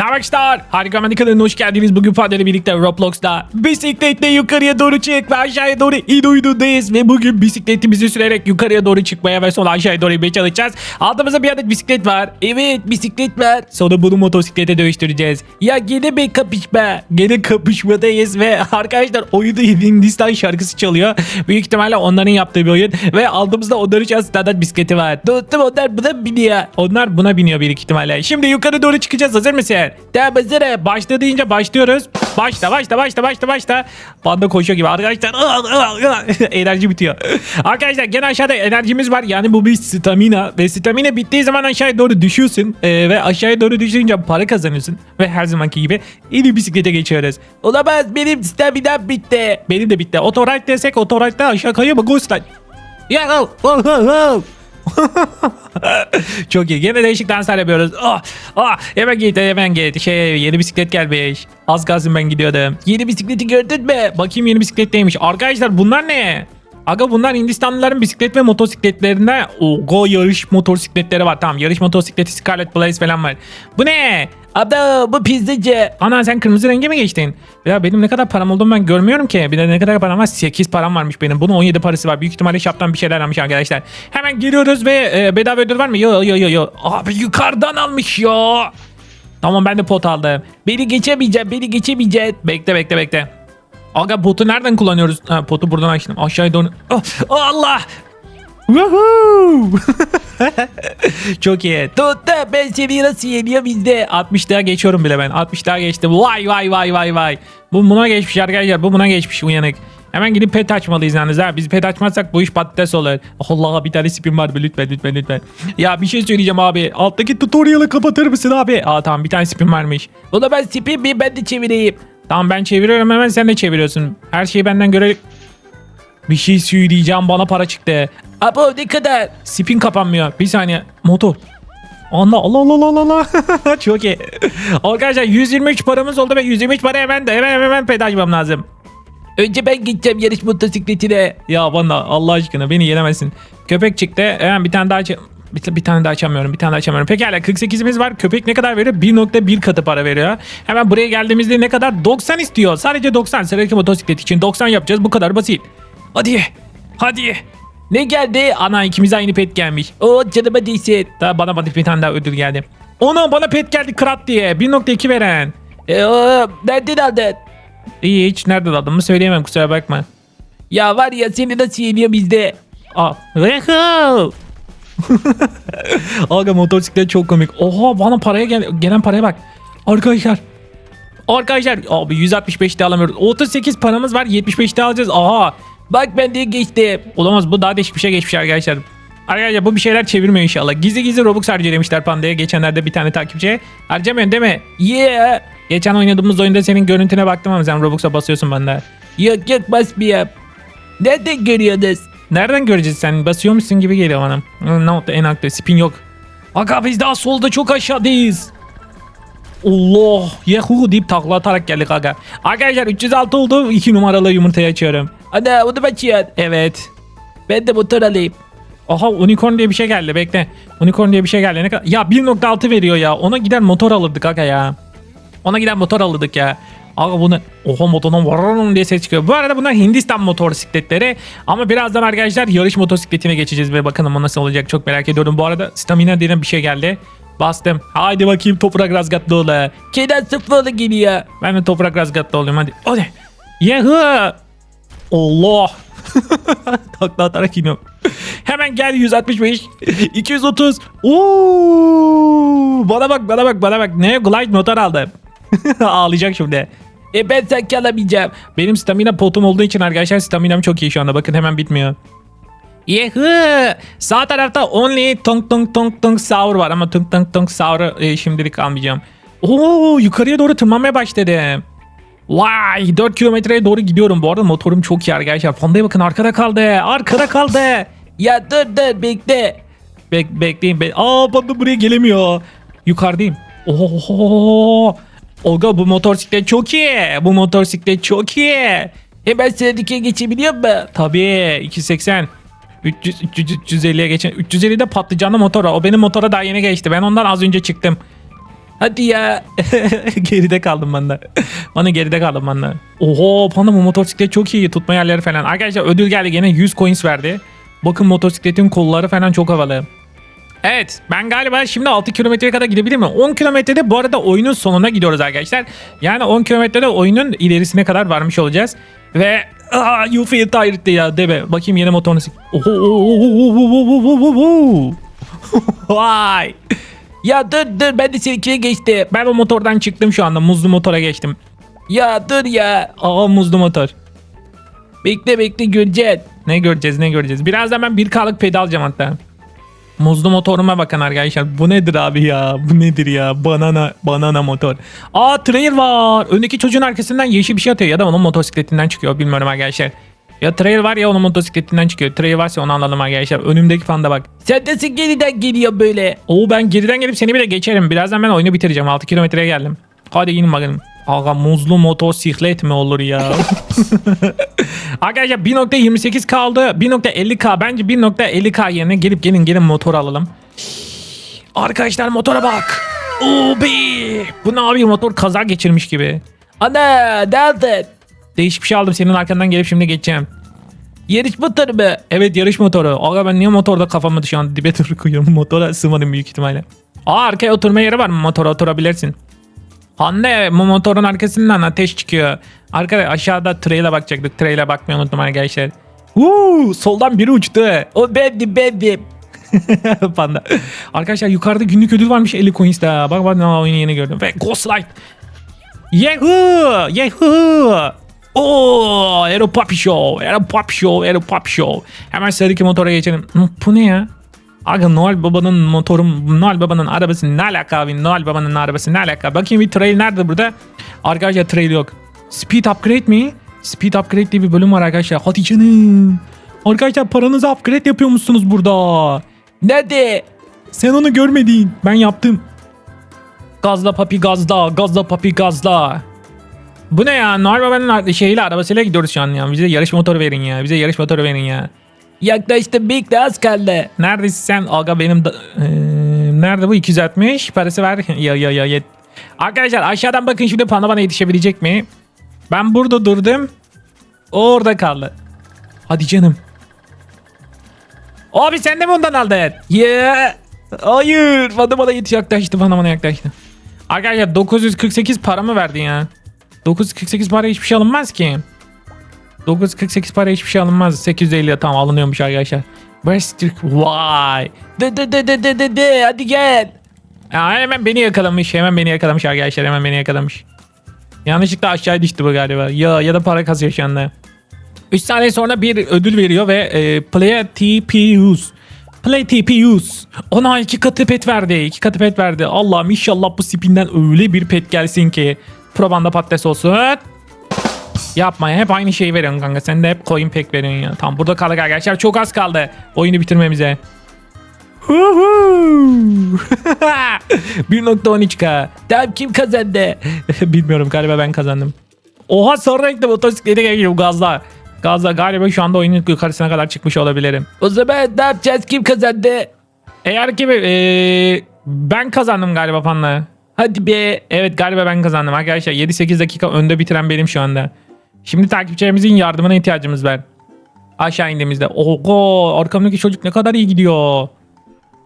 Arkadaşlar harika Medik kanalına hoş geldiniz. Bugün Fader'le birlikte Roblox'ta bisikletle yukarıya doğru çık ve aşağıya doğru in uydudayız. Ve bugün bisikletimizi sürerek yukarıya doğru çıkmaya ve sonra aşağıya doğru inmeye çalışacağız. Altımızda bir adet bisiklet var. Evet bisiklet var. Sonra bunu motosiklete dönüştüreceğiz. Ya gene bir kapışma. Gene kapışmadayız ve arkadaşlar oyunda Hindistan şarkısı çalıyor. Büyük ihtimalle onların yaptığı bir oyun. Ve aldığımızda onların için standart bisikleti var. Dostum onlar buna biniyor. Onlar buna biniyor büyük ihtimalle. Şimdi yukarı doğru çıkacağız. Hazır mısın? Tamam hazırım. Başla deyince başlıyoruz. Başla başla başla başla başla. Banda koşuyor gibi arkadaşlar. Enerji bitiyor. Arkadaşlar gene aşağıda enerjimiz var. Yani bu bir stamina. Ve stamina bittiği zaman aşağıya doğru düşüyorsun. Ee, ve aşağıya doğru düşünce para kazanıyorsun. Ve her zamanki gibi yeni bisiklete geçiyoruz. Olamaz benim stamina bitti. Benim de bitti. Otorite desek otorite aşağı kayıyor mu? Ghost Light. Ya oh, oh, oh, oh. Çok iyi. Gene değişik danslar yapıyoruz. Ah, ah, hemen git hemen git. Şey yeni bisiklet gelmiş. Az kalsın ben gidiyordum. Yeni bisikleti gördün mü? Bakayım yeni bisiklet neymiş. Arkadaşlar bunlar ne? Aga bunlar Hindistanlıların bisiklet ve motosikletlerinde Ogo yarış motosikletleri var. Tamam yarış motosikleti Scarlet Blaze falan var. Bu ne? Abla bu pizzacı. Ana sen kırmızı renge mi geçtin? Ya benim ne kadar param olduğunu ben görmüyorum ki. Bir de ne kadar param var? 8 param varmış benim. Bunun 17 parası var. Büyük ihtimalle şaptan bir şeyler almış arkadaşlar. Hemen giriyoruz ve e, bedava ödül var mı? Yo yo yo yo. Abi yukarıdan almış ya. Tamam ben de pot aldım. Beni geçemeyeceğim, beni geçemeyeceğim. Bekle bekle bekle. Aga potu nereden kullanıyoruz? Ha, potu buradan açtım. Aşağıya doğru. Oh, Allah! Woohoo! Çok iyi. Tuttu ben seni nasıl yeniyor bizde. 60 daha geçiyorum bile ben. 60 daha geçtim. Vay vay vay vay vay. Bu buna geçmiş arkadaşlar. Bu buna geçmiş uyanık. Hemen gidip pet açmalıyız yalnız ha. Biz pet açmazsak bu iş patates olur. Allah bir tane spin var mı? Lütfen lütfen lütfen. Ya bir şey söyleyeceğim abi. Alttaki tutorial'ı kapatır mısın abi? Aa tamam bir tane spin varmış. Da ben spin mi ben de çevireyim. Tamam ben çeviriyorum hemen sen de çeviriyorsun. Her şeyi benden göre bir şey söyleyeceğim bana para çıktı. Abo ne kadar? Spin kapanmıyor. Bir saniye. Motor. Allah Allah Allah Allah Allah. Çok iyi. Arkadaşlar 123 paramız oldu ve 123 para hemen de hemen hemen, hemen ped açmam lazım. Önce ben gideceğim yarış motosikletine. Ya bana Allah aşkına beni yenemezsin. Köpek çıktı. Hemen bir tane daha aç bir, bir tane daha açamıyorum. Bir tane daha açamıyorum. Pekala 48'imiz var. Köpek ne kadar veriyor? 1.1 katı para veriyor. Hemen buraya geldiğimizde ne kadar? 90 istiyor. Sadece 90. Sıradaki motosiklet için 90 yapacağız. Bu kadar basit. Hadi. Hadi. Ne geldi? Ana ikimize aynı pet gelmiş. O canıma değsin. Daha bana bana bir tane daha ödül geldi. Ona bana pet geldi krat diye. 1.2 veren. E, o, nereden aldın? İyi hiç nereden aldığımı söyleyemem kusura bakma. Ya var ya seni nasıl yeniyor bizde? Aa. Aga motosiklet çok komik. Oha bana paraya gel gelen paraya bak. Arkadaşlar. Arkadaşlar abi 165 de alamıyoruz. 38 paramız var 75 de alacağız. Aha. Bak ben de geçti. Olamaz bu daha değişik bir şey geçmiş arkadaşlar. Arkadaşlar bu bir şeyler çevirmiyor inşallah. Gizli gizli Robux harcıyor demişler Panda'ya. Geçenlerde bir tane takipçi. Harcamıyorsun değil mi? Yeah. Geçen oynadığımız oyunda senin görüntüne baktım ama sen Robux'a basıyorsun bende. Yok yok basmıyor. Nereden görüyorsunuz? Nereden göreceğiz sen? Basıyormuşsun gibi geliyor bana. Ne oldu en aklı spin yok. Aga biz daha solda çok aşağıdayız. Allah yahu deyip takla atarak geldik aga. Arkadaşlar 306 oldu 2 numaralı yumurtayı açıyorum. Ana onu açıyorsun. Evet. Ben de motor alayım. Aha unicorn diye bir şey geldi bekle. Unicorn diye bir şey geldi. Ne kadar? Ya 1.6 veriyor ya. Ona gider motor alırdık aga ya. Ona gider motor alırdık ya. Aga bunu oha motorun vararım diye ses çıkıyor. Bu arada bunlar Hindistan motosikletleri. Ama birazdan arkadaşlar yarış motosikletine geçeceğiz ve bakalım o nasıl olacak çok merak ediyorum. Bu arada stamina denen bir şey geldi. Bastım. Haydi bakayım toprak razgatlı ola. Kenan sıfırlı geliyor. Ben de toprak razgatlı olayım hadi. Hadi. Yahoo. Allah. Takla atarak iniyorum. Hemen gel 165. 230. Oo! Bana bak bana bak bana bak. Ne glide motor aldım. Ağlayacak şimdi. E ben sanki alamayacağım. Benim stamina potum olduğu için arkadaşlar staminam çok iyi şu anda. Bakın hemen bitmiyor. Yehı! Sağ tarafta only tung tung tung tung saur var ama tung tung tung saur'u e, şimdilik almayacağım. Oo yukarıya doğru tırmanmaya başladım. Vay 4 kilometreye doğru gidiyorum. Bu arada motorum çok iyi arkadaşlar. Fondaya bakın arkada kaldı. Arkada kaldı. Ya dur dur bekle. Bek bekleyin. Be Aa bana buraya gelemiyor. Yukarıdayım. Oho. Olga bu motosiklet çok iyi. Bu motosiklet çok iyi. Hemen sıradaki geçebiliyor mu? Tabii 280. 300, 300 350'ye geçen 350'de patlıcanlı motor o. O benim motora daha yeni geçti. Ben ondan az önce çıktım. Hadi ya. geride kaldım ben de. Bana geride kaldım ben de. Oho panda bu motosiklet çok iyi. Tutma yerleri falan. Arkadaşlar ödül geldi gene 100 coins verdi. Bakın motosikletin kolları falan çok havalı. Evet ben galiba şimdi 6 kilometreye kadar gidebilir miyim? 10 kilometrede bu arada oyunun sonuna gidiyoruz arkadaşlar. Yani 10 kilometrede oyunun ilerisine kadar varmış olacağız. Ve Aa, you feel tired ya deme. Bakayım yeni oho, oho. Vay. Ya dur dur ben de seninkine geçti. Ben o motordan çıktım şu anda. Muzlu motora geçtim. Ya dur ya. Aa muzlu motor. Bekle bekle göreceğiz. Ne göreceğiz ne göreceğiz. Birazdan ben 1K'lık pedi alacağım hatta. Muzlu motoruma bakın arkadaşlar. Bu nedir abi ya? Bu nedir ya? Banana banana motor. Aa trail var. Öndeki çocuğun arkasından yeşil bir şey atıyor ya da onun motosikletinden çıkıyor bilmiyorum arkadaşlar. Ya trail var ya onun motosikletinden çıkıyor. Trail varsa onu anladım arkadaşlar. Önümdeki fanda bak. Sen geriden geliyor böyle? Oo ben geriden gelip seni bile geçerim. Birazdan ben oyunu bitireceğim. 6 kilometreye geldim. Hadi inin bakalım. Aga muzlu motosiklet mi olur ya? Arkadaşlar 1.28 kaldı. 1.50k bence 1.50k yerine gelip gelin gelin motor alalım. Arkadaşlar motora bak. Be. Bu ne abi motor kaza geçirmiş gibi. Ana nerede? Değişik bir şey aldım senin arkandan gelip şimdi geçeceğim. Yarış motoru mu? Evet yarış motoru. Aga ben niye motorda kafamı şu an dibe koyuyorum. Motora sığmadım büyük ihtimalle. Aa arkaya oturma yeri var mı? Motora oturabilirsin. Anne bu motorun arkasından ateş çıkıyor. Arkada aşağıda trail'e bakacaktık. Trail'e bakmayı unuttum arkadaşlar. Uuu soldan biri uçtu. O bendim bendim. Panda. Arkadaşlar yukarıda günlük ödül varmış 50 coins daha. Bak bak ne oyunu yeni gördüm. Ve Ghost Light. Yahoo! Yahoo! Oo, Aero Puppy Show, Aero Puppy Show, Aero Puppy Show. Hemen sıradaki motora geçelim. Bu ne ya? Aga Noel Baba'nın motoru, Noel Baba'nın arabası ne alaka abi? Noel Baba'nın arabası ne alaka? Bakayım bir trail nerede burada? Arkadaşlar trail yok. Speed upgrade mi? Speed upgrade diye bir bölüm var arkadaşlar. Hadi canım. Arkadaşlar paranızı upgrade yapıyormuşsunuz burada. Nerede? Sen onu görmedin. Ben yaptım. Gazla papi gazla, gazla papi gazla. Bu ne ya? Noel Baba'nın şeyiyle arabasıyla gidiyoruz şu an ya. Bize yarış motoru verin ya. Bize yarış motoru verin ya. Yaklaştım Big de az kaldı. Neredesin sen? Aga benim da... Ee, nerede bu 260? Parası ver. ya ya ya. Yet. Arkadaşlar aşağıdan bakın şimdi Panda bana yetişebilecek mi? Ben burada durdum. Orada kaldı. Hadi canım. Abi sen de mi ondan aldın? Yeah. Hayır. Panda bana yetiş yaklaştı. Panda bana yaklaştı. Arkadaşlar 948 para mı verdin ya? 948 para hiçbir şey alınmaz ki. 948 para hiçbir şey alınmaz. 850 tam alınıyormuş arkadaşlar. Westrik vay. De de de de de de de hadi gel. Ya hemen beni yakalamış. Hemen beni yakalamış arkadaşlar. Hemen beni yakalamış. Yanlışlıkla aşağı düştü bu galiba. Ya ya da para kasıyor şu anda. 3 saniye sonra bir ödül veriyor ve e, Play TPUs. Play TPUs. Ona iki katı pet verdi. iki katı pet verdi. Allah'ım inşallah bu spinden öyle bir pet gelsin ki. Probanda patates olsun. Yapma ya hep aynı şeyi veriyorsun kanka. Sen de hep coin pack veriyorsun ya. Tamam burada kaldık arkadaşlar. Çok az kaldı oyunu bitirmemize. Huhu. 1.13k. Tamam kim kazandı? Bilmiyorum galiba ben kazandım. Oha sarı renkli motosiklete geliyor gazla. Gazla galiba şu anda oyunun yukarısına kadar çıkmış olabilirim. O zaman ne yapacağız? Kim kazandı? Eğer ki eee, ben kazandım galiba fanla. Hadi be. Evet galiba ben kazandım arkadaşlar. 7-8 dakika önde bitiren benim şu anda. Şimdi takipçilerimizin yardımına ihtiyacımız var. Aşağı indiğimizde. Oho arkamdaki çocuk ne kadar iyi gidiyor.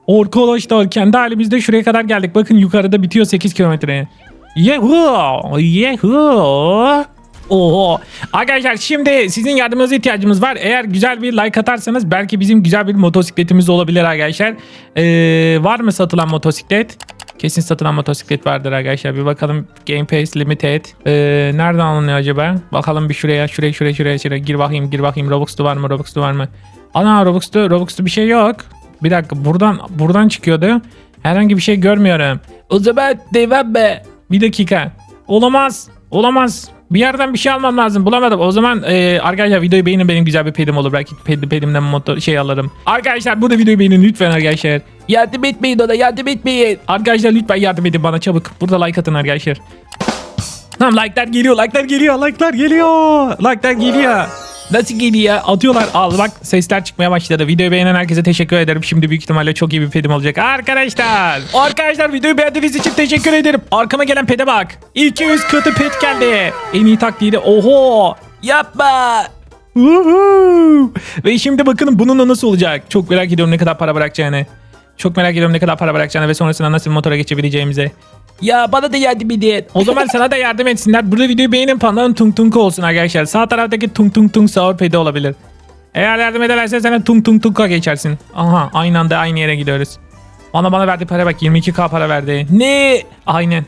Arkadaşlar kendi halimizde şuraya kadar geldik. Bakın yukarıda bitiyor 8 kilometre. Yehoo! Yehoo! Oho. Arkadaşlar şimdi sizin yardımınıza ihtiyacımız var. Eğer güzel bir like atarsanız belki bizim güzel bir motosikletimiz olabilir arkadaşlar. Ee, var mı satılan motosiklet? Kesin satılan motosiklet vardır arkadaşlar. Bir bakalım Game Pass Limited. Ee, nereden alınıyor acaba? Bakalım bir şuraya, şuraya, şuraya, şuraya, şuraya. Gir bakayım, gir bakayım. Robux'tu var mı? Robux'tu var mı? Ana Robux'tu, Robux'tu bir şey yok. Bir dakika buradan buradan çıkıyordu. Herhangi bir şey görmüyorum. O zaman devam be. Bir dakika. Olamaz. Olamaz. Bir yerden bir şey almam lazım. Bulamadım. O zaman e, arkadaşlar videoyu beğenin benim güzel bir pedim olur. Belki ped, pedimden motor şey alırım. Arkadaşlar burada videoyu beğenin lütfen arkadaşlar. Yardım etmeyin ona yardım etmeyin. Arkadaşlar lütfen yardım edin bana çabuk. Burada like atın arkadaşlar. Tamam like'lar geliyor, like'lar geliyor, like'lar geliyor. Like'lar geliyor. Nasıl geliyor? Atıyorlar. Al bak sesler çıkmaya başladı. Videoyu beğenen herkese teşekkür ederim. Şimdi büyük ihtimalle çok iyi bir pedim olacak. Arkadaşlar. Arkadaşlar videoyu beğendiğiniz için teşekkür ederim. Arkama gelen pede bak. 200 katı pet geldi. En iyi taktiği Oho. Yapma. Ve şimdi bakın bununla nasıl olacak? Çok merak ediyorum ne kadar para bırakacağını. Çok merak ediyorum ne kadar para bırakacağını ve sonrasında nasıl motora geçebileceğimize. Ya bana da yardım edin. O zaman sana da yardım etsinler. Burada videoyu beğenin pandanın tung tung olsun arkadaşlar. Sağ taraftaki tung tung tung sağır pedi olabilir. Eğer yardım ederlerse sen tung tung tung'a geçersin. Aha aynı anda aynı yere gidiyoruz. Bana bana verdi para bak 22k para verdi. Ne? Aynen.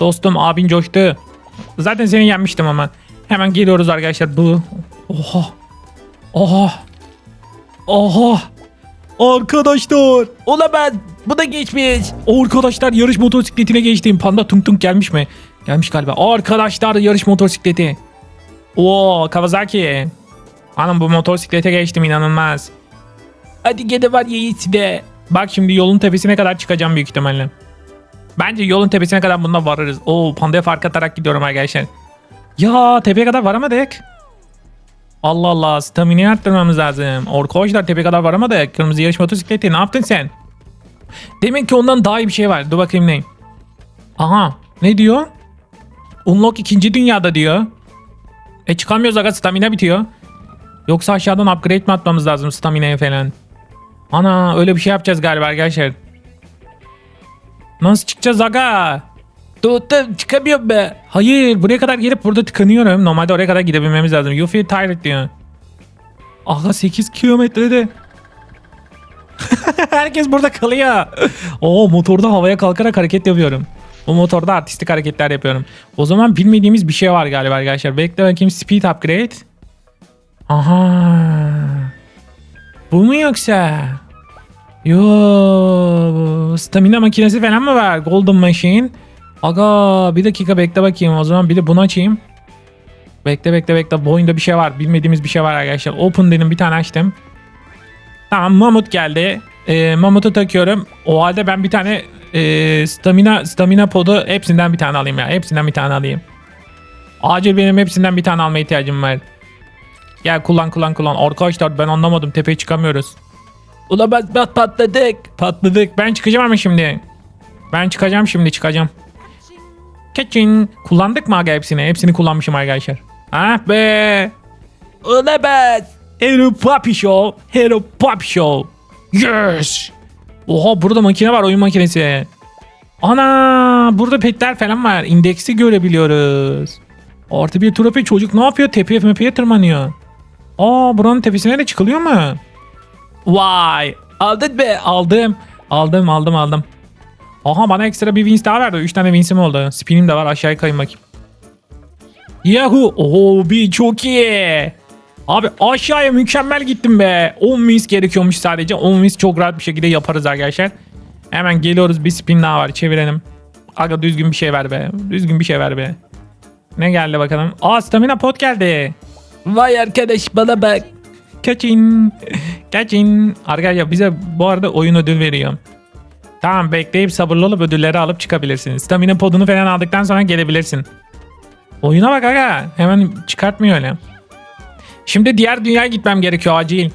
Dostum abin coştu. Zaten seni yenmiştim ama. Hemen geliyoruz arkadaşlar bu. Oha. Oha. Oha. Arkadaşlar. Olamaz. Bu da geçmiş. Arkadaşlar yarış motosikletine geçtim. Panda tung tung gelmiş mi? Gelmiş galiba. Arkadaşlar yarış motosikleti. Oo Kawasaki. Hanım bu motosiklete geçtim inanılmaz. Hadi gene var iyisi de. Bak şimdi yolun tepesine kadar çıkacağım büyük ihtimalle. Bence yolun tepesine kadar bununla varırız. Oo pandaya fark atarak gidiyorum arkadaşlar. Ya tepeye kadar varamadık. Allah Allah stamina'yı arttırmamız lazım. Arkadaşlar tepeye kadar varamadık. Kırmızı yarış motosikleti ne yaptın sen? Demek ki ondan daha iyi bir şey var. Dur bakayım ne? Aha ne diyor? Unlock ikinci dünyada diyor. E çıkamıyoruz aga stamina bitiyor. Yoksa aşağıdan upgrade mi atmamız lazım stamina'ya falan? Ana öyle bir şey yapacağız galiba arkadaşlar. Nasıl çıkacağız aga? Tuttum çıkamıyorum be. Hayır buraya kadar gelip burada tıkanıyorum. Normalde oraya kadar gidebilmemiz lazım. You feel tired diyor. Aga 8 kilometrede. Herkes burada kalıyor. Oo motorda havaya kalkarak hareket yapıyorum. Bu motorda artistik hareketler yapıyorum. O zaman bilmediğimiz bir şey var galiba arkadaşlar. Bekle bakayım speed upgrade. Aha. Bu mu yoksa? Yo, stamina makinesi falan mı var? Golden Machine. Aga bir dakika bekle bakayım. O zaman bir de bunu açayım. Bekle bekle bekle. Bu oyunda bir şey var. Bilmediğimiz bir şey var arkadaşlar. Open dedim bir tane açtım. Tamam mamut geldi. Ee, mamutu takıyorum. O halde ben bir tane e, stamina stamina podu hepsinden bir tane alayım ya. Hepsinden bir tane alayım. Acil benim hepsinden bir tane almaya ihtiyacım var. Gel kullan kullan kullan. Arkadaşlar ben anlamadım. Tepeye çıkamıyoruz. Ulan bat patladık. Patladık. Ben çıkacağım ama şimdi. Ben çıkacağım şimdi çıkacağım. Keçin. Kullandık mı aga hepsini? Hepsini kullanmışım arkadaşlar. Ah be. Olamaz. Hero Puppy Show. Hero Puppy Show. Yes. Oha burada makine var oyun makinesi. Ana burada petler falan var. İndeksi görebiliyoruz. Artı bir trofi çocuk ne yapıyor? Tepeye mepeye tırmanıyor. Aa buranın tepesine de çıkılıyor mu? Vay. Aldın be. Aldım. Aldım aldım aldım. Aha bana ekstra bir wins daha verdi. 3 tane winsim oldu. Spinim de var aşağıya kayayım bakayım. Yahoo. Oo bir çok iyi. Abi aşağıya mükemmel gittim be. 10 wins gerekiyormuş sadece. 10 wins çok rahat bir şekilde yaparız arkadaşlar. Hemen geliyoruz bir spin daha var çevirelim. Aga düzgün bir şey ver be. Düzgün bir şey ver be. Ne geldi bakalım. Aa stamina pot geldi. Vay arkadaş bana bak. Kaçın. Kaçın. Arkadaşlar bize bu arada oyun ödül veriyor. Tamam bekleyip sabırlı olup ödülleri alıp çıkabilirsiniz. Stamina podunu falan aldıktan sonra gelebilirsin. Oyuna bak aga. Hemen çıkartmıyor öyle. Şimdi diğer dünyaya gitmem gerekiyor acil.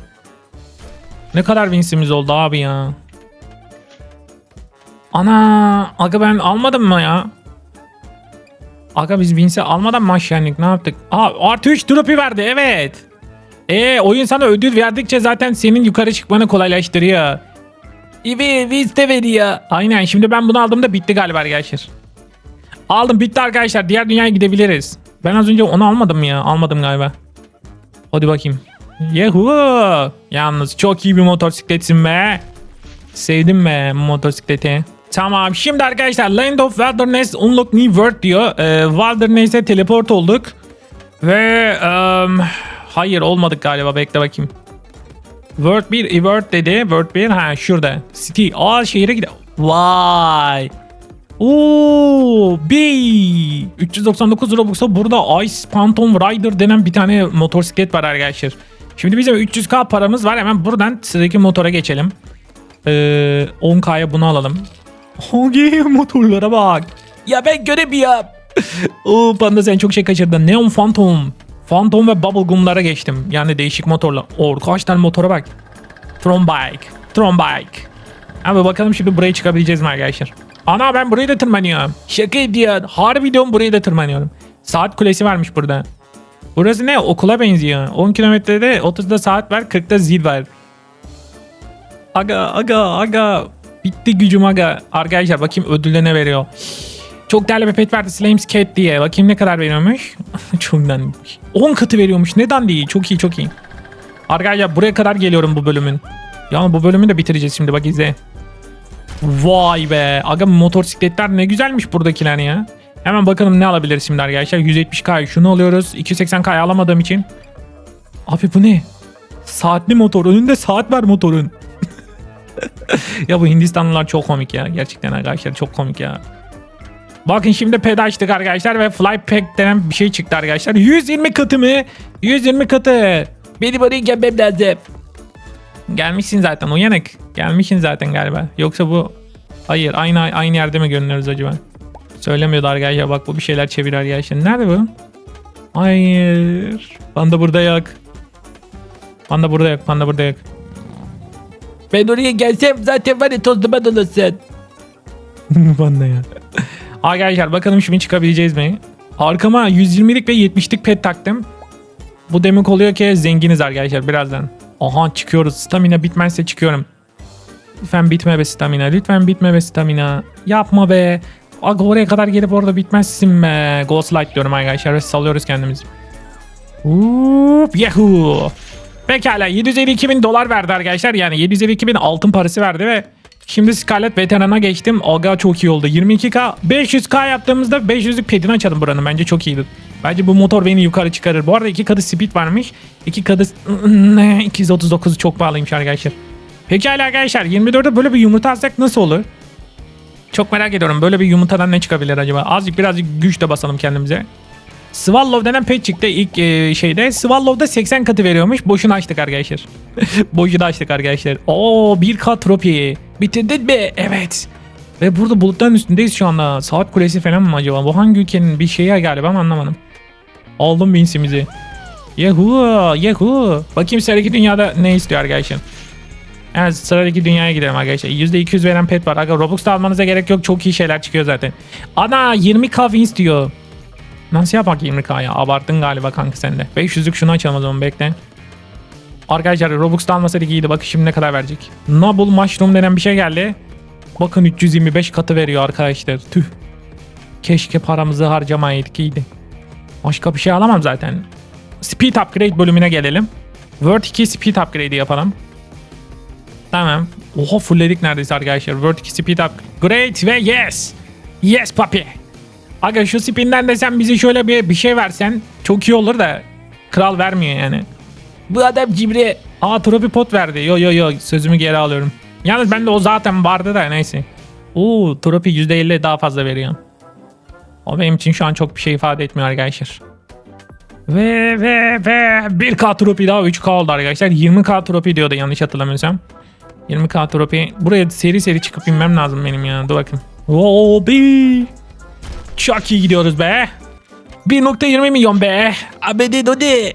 Ne kadar winsimiz oldu abi ya. Ana aga ben almadım mı ya? Aga biz Vince'i almadan mı aşağı indik ne yaptık? Aa artı 3 dropi verdi evet. E oyun sana ödül verdikçe zaten senin yukarı çıkmanı kolaylaştırıyor. İbi Vince de veriyor. Aynen şimdi ben bunu aldığımda bitti galiba arkadaşlar. Aldım bitti arkadaşlar diğer dünyaya gidebiliriz. Ben az önce onu almadım ya almadım galiba. Hadi bakayım. Yahoo! Yalnız çok iyi bir motosikletsin be. Sevdim be motosikleti. Tamam şimdi arkadaşlar Land of Wilderness Unlock New World diyor. Ee, Wilderness'e teleport olduk. Ve em, hayır olmadık galiba bekle bakayım. World 1, World dedi. World 1 ha şurada. City. Aa şehire gide. Vay. Oo, B 399 Robux'a burada Ice Phantom Rider denen bir tane motosiklet var arkadaşlar. Şimdi bizim 300k paramız var. Hemen buradan sıradaki motora geçelim. Ee, 10k'ya bunu alalım. Hangi motorlara bak. Ya ben göremiyorum. Oo panda sen çok şey kaçırdın. Neon Phantom. Phantom ve Bubblegum'lara geçtim. Yani değişik motorla. Oo kaç tane motora bak. Tron Bike. Tron Bike. Abi bakalım şimdi buraya çıkabileceğiz mi arkadaşlar? Ana ben burayı da tırmanıyorum. Şaka ediyorsun. Harbi diyorum burayı da tırmanıyorum. Saat kulesi varmış burada. Burası ne? Okula benziyor. 10 kilometrede 30'da saat var 40'da zil var. Aga aga aga. Bitti gücüm aga. Arkadaşlar bakayım ödülle ne veriyor. Çok değerli bir pet verdi Slames Cat diye. Bakayım ne kadar veriyormuş. Çok dandik. 10 katı veriyormuş. Neden değil? Çok iyi çok iyi. Arkadaşlar buraya kadar geliyorum bu bölümün. Ya bu bölümü de bitireceğiz şimdi bak izle. Vay be. Aga motosikletler ne güzelmiş buradakiler ya. Hemen bakalım ne alabiliriz şimdi arkadaşlar. 170k şunu alıyoruz. 280k alamadığım için. Abi bu ne? Saatli motor. Önünde saat var motorun. ya bu Hindistanlılar çok komik ya. Gerçekten arkadaşlar çok komik ya. Bakın şimdi ped açtık arkadaşlar ve fly pack denen bir şey çıktı arkadaşlar. 120 katı mı? 120 katı. Beni buraya gelmem lazım. Gelmişsin zaten uyanık. Gelmişsin zaten galiba. Yoksa bu... Hayır aynı aynı yerde mi görünüyoruz acaba? Söylemiyordu arkadaşlar bak bu bir şeyler çeviriyor arkadaşlar. Nerede bu? Hayır. Panda burada yok. Panda burada yok. Panda burada yok. Ben oraya gelsem zaten var ya toz duman olursun. Panda ya. Arkadaşlar bakalım şimdi çıkabileceğiz mi? Arkama 120'lik ve 70'lik pet taktım. Bu demek oluyor ki zenginiz arkadaşlar birazdan. Aha çıkıyoruz. Stamina bitmezse çıkıyorum. Lütfen bitme be stamina. Lütfen bitme be stamina. Yapma be. Aga oraya kadar gelip orada bitmezsin be. Ghost Light diyorum arkadaşlar ve salıyoruz kendimizi. Uuup, yahoo. Pekala 752 bin dolar verdi arkadaşlar. Yani 752 bin altın parası verdi ve şimdi Scarlet Veteran'a geçtim. Aga çok iyi oldu. 22k 500k yaptığımızda 500'lük pedini açalım buranın. Bence çok iyiydi. Bence bu motor beni yukarı çıkarır. Bu arada iki katı speed varmış. İki katı 239 çok pahalıymış arkadaşlar. Pekala arkadaşlar 24'e böyle bir yumurta alsak nasıl olur? Çok merak ediyorum. Böyle bir yumurtadan ne çıkabilir acaba? Azıcık birazcık güç de basalım kendimize. Swallow denen pet çıktı ilk e, şeyde. Swallow'da 80 katı veriyormuş. Boşuna açtık arkadaşlar. Boşuna açtık arkadaşlar. Oo 1K tropi. Bitirdin mi? Evet. Ve burada bulutların üstündeyiz şu anda. Saat kulesi falan mı acaba? Bu hangi ülkenin bir şeyi galiba ama anlamadım. Aldım binsimizi. Yahoo! Yahoo! Bakayım sıradaki dünyada ne istiyor arkadaşlar. Evet sıradaki dünyaya gidelim arkadaşlar. %200 veren pet var. Aga Robux'ta almanıza gerek yok. Çok iyi şeyler çıkıyor zaten. Ana 20k wins diyor. Nasıl yapak 20k ya? Abarttın galiba kanka sen de. 500'lük şunu açalım o zaman bekle. Arkadaşlar Robux'ta almasaydık iyiydi. Bakın şimdi ne kadar verecek. Noble Mushroom denen bir şey geldi. Bakın 325 katı veriyor arkadaşlar. Tüh. Keşke paramızı harcamayaydık iyiydi. Başka bir şey alamam zaten. Speed Upgrade bölümüne gelelim. Word 2 Speed Upgrade'i yapalım. Tamam. Oha fullledik neredeyse arkadaşlar. Word 2 Speed Upgrade ve yes. Yes papi. Aga şu spinden de sen bize şöyle bir, bir şey versen çok iyi olur da kral vermiyor yani. Bu adam cimri. Aa tropi pot verdi. Yo yo yo sözümü geri alıyorum. Yalnız bende o zaten vardı da neyse. Oo tropi %50 daha fazla veriyor. O benim için şu an çok bir şey ifade etmiyor arkadaşlar. Ve ve ve 1K tropi daha 3K oldu arkadaşlar. 20K tropi diyordu yanlış hatırlamıyorsam. 20K tropi. Buraya seri seri çıkıp inmem lazım benim ya. Dur bakayım. Oo be. Çok iyi gidiyoruz be. 1.20 milyon be. Abedi dodi.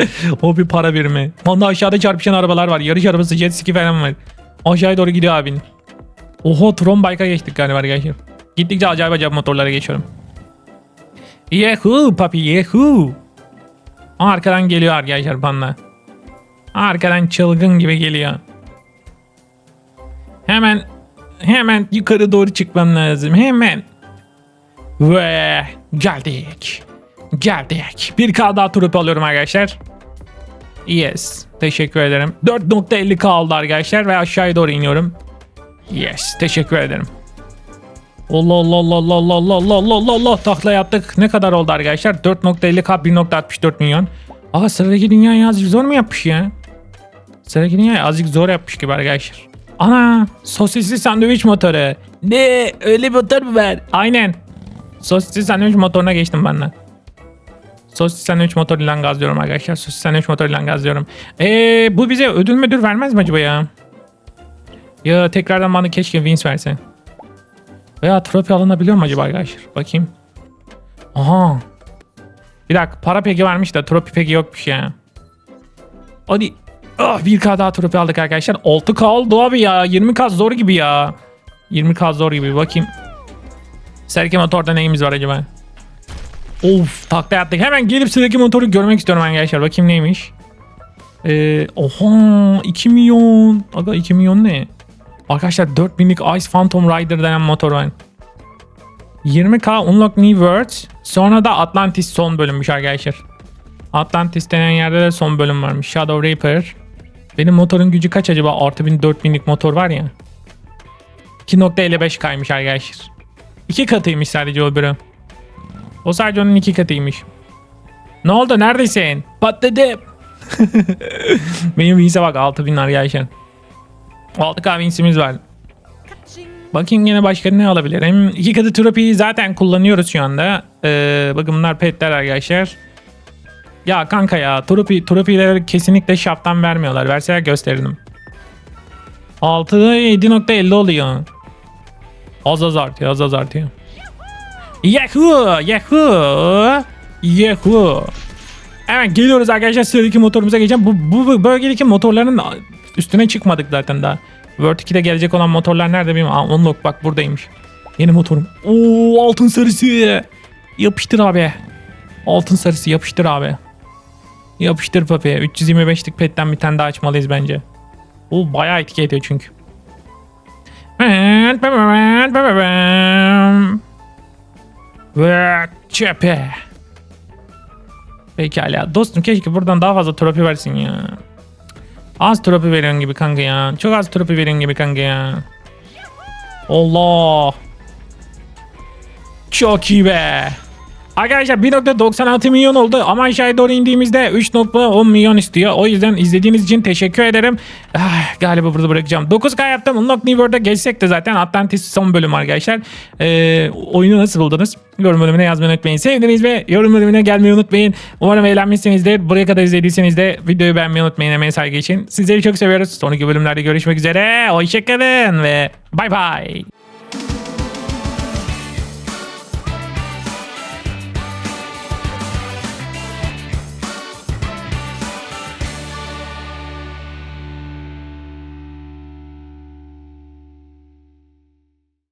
o bir para birimi. Onda aşağıda çarpışan arabalar var. Yarış arabası, jet ski falan var. Aşağıya doğru gidiyor abin. Oho Tron Bike'a geçtik galiba arkadaşlar. Gittikçe acayip acayip motorlara geçiyorum. Yahoo papi yahoo. Arkadan geliyor arkadaşlar panda. Arkadan çılgın gibi geliyor. Hemen hemen yukarı doğru çıkmam lazım. Hemen. Ve geldik. Geldik. Bir K daha turup alıyorum arkadaşlar. Yes. Teşekkür ederim. 4.50K oldu arkadaşlar ve aşağıya doğru iniyorum. Yes. Teşekkür ederim. Allah Allah Allah Allah Allah Allah Allah Allah Allah takla yaptık. Ne kadar oldu arkadaşlar? 4.50K 1.64 milyon. Aa sıradaki dünyayı azıcık zor mu yapmış ya? Sıradaki dünyayı azıcık zor yapmış gibi arkadaşlar. Ana sosisli sandviç motoru. Ne öyle bir motor mu var? Aynen. Sosisli sandviç motoruna geçtim ben. Sosis sandviç motoruyla gazlıyorum arkadaşlar. Sosis sandviç motoruyla gazlıyorum. Eee bu bize ödül müdür vermez mi acaba ya? Ya tekrardan bana keşke wins verse. Veya trofi alınabiliyor mu acaba arkadaşlar? Bakayım. Aha. Bir dakika para peki varmış da tropi peki yokmuş ya. Hadi. Ah 1K daha tropi aldık arkadaşlar. 6K oldu abi ya. 20K zor gibi ya. 20K zor gibi. Bakayım. Serki motorda neyimiz var acaba? Of takla attık. Hemen gelip sıradaki motoru görmek istiyorum arkadaşlar. Bakayım neymiş. Ee, oha 2 milyon. Aga 2 milyon ne? Arkadaşlar 4000'lik Ice Phantom Rider denen motor var. 20k Unlock New Worlds. Sonra da Atlantis son bölünmüş arkadaşlar. Atlantis denen yerde de son bölüm varmış. Shadow Reaper. Benim motorun gücü kaç acaba? Artı 1000 4000'lik motor var ya. 2.55 kaymış arkadaşlar. İki katıymış sadece o bölüm. O sadece onun iki katıymış. Ne oldu? Neredesin? Patladım. Benim Vince'e bak 6000 arkadaşlar. 6K Vince'imiz var. Bakayım yine başka ne alabilirim. İki katı tropiyi zaten kullanıyoruz şu anda. Ee, bakın bunlar petler arkadaşlar. Ya kanka ya tropi, tropileri kesinlikle şaptan vermiyorlar. Verseler gösterirdim. 6'da 7.50 oluyor. Az az artıyor az az artıyor. Yahoo! Yahoo! Yahoo! Hemen geliyoruz arkadaşlar sıradaki motorumuza geçeceğim. Bu, bu, bu bölgedeki motorların üstüne çıkmadık zaten daha. World 2'de gelecek olan motorlar nerede bilmiyorum. Aa, unlock bak buradaymış. Yeni motorum. Oo altın sarısı. Yapıştır abi. Altın sarısı yapıştır abi. Yapıştır papi. 325'lik petten bir tane daha açmalıyız bence. O bayağı etki ediyor çünkü. Ve çöpe. Pekala. Dostum keşke buradan daha fazla trofi versin ya. Az trofi veriyorsun gibi kanka ya. Çok az trofi veriyorsun gibi kanka ya. Allah. Çok iyi be. Arkadaşlar 1.96 milyon oldu ama aşağıya doğru indiğimizde 3.10 milyon istiyor. O yüzden izlediğiniz için teşekkür ederim. Ah, galiba burada bırakacağım. 9K yaptım. Unlock New World'a geçsek de zaten Atlantis son bölüm arkadaşlar. Ee, oyunu nasıl buldunuz? Yorum bölümüne yazmayı unutmayın. Sevdiniz ve yorum bölümüne gelmeyi unutmayın. Umarım eğlenmişsinizdir. Buraya kadar izlediyseniz de videoyu beğenmeyi unutmayın hemen saygı için. Sizleri çok seviyoruz. Sonraki bölümlerde görüşmek üzere. Hoşçakalın ve bay bay.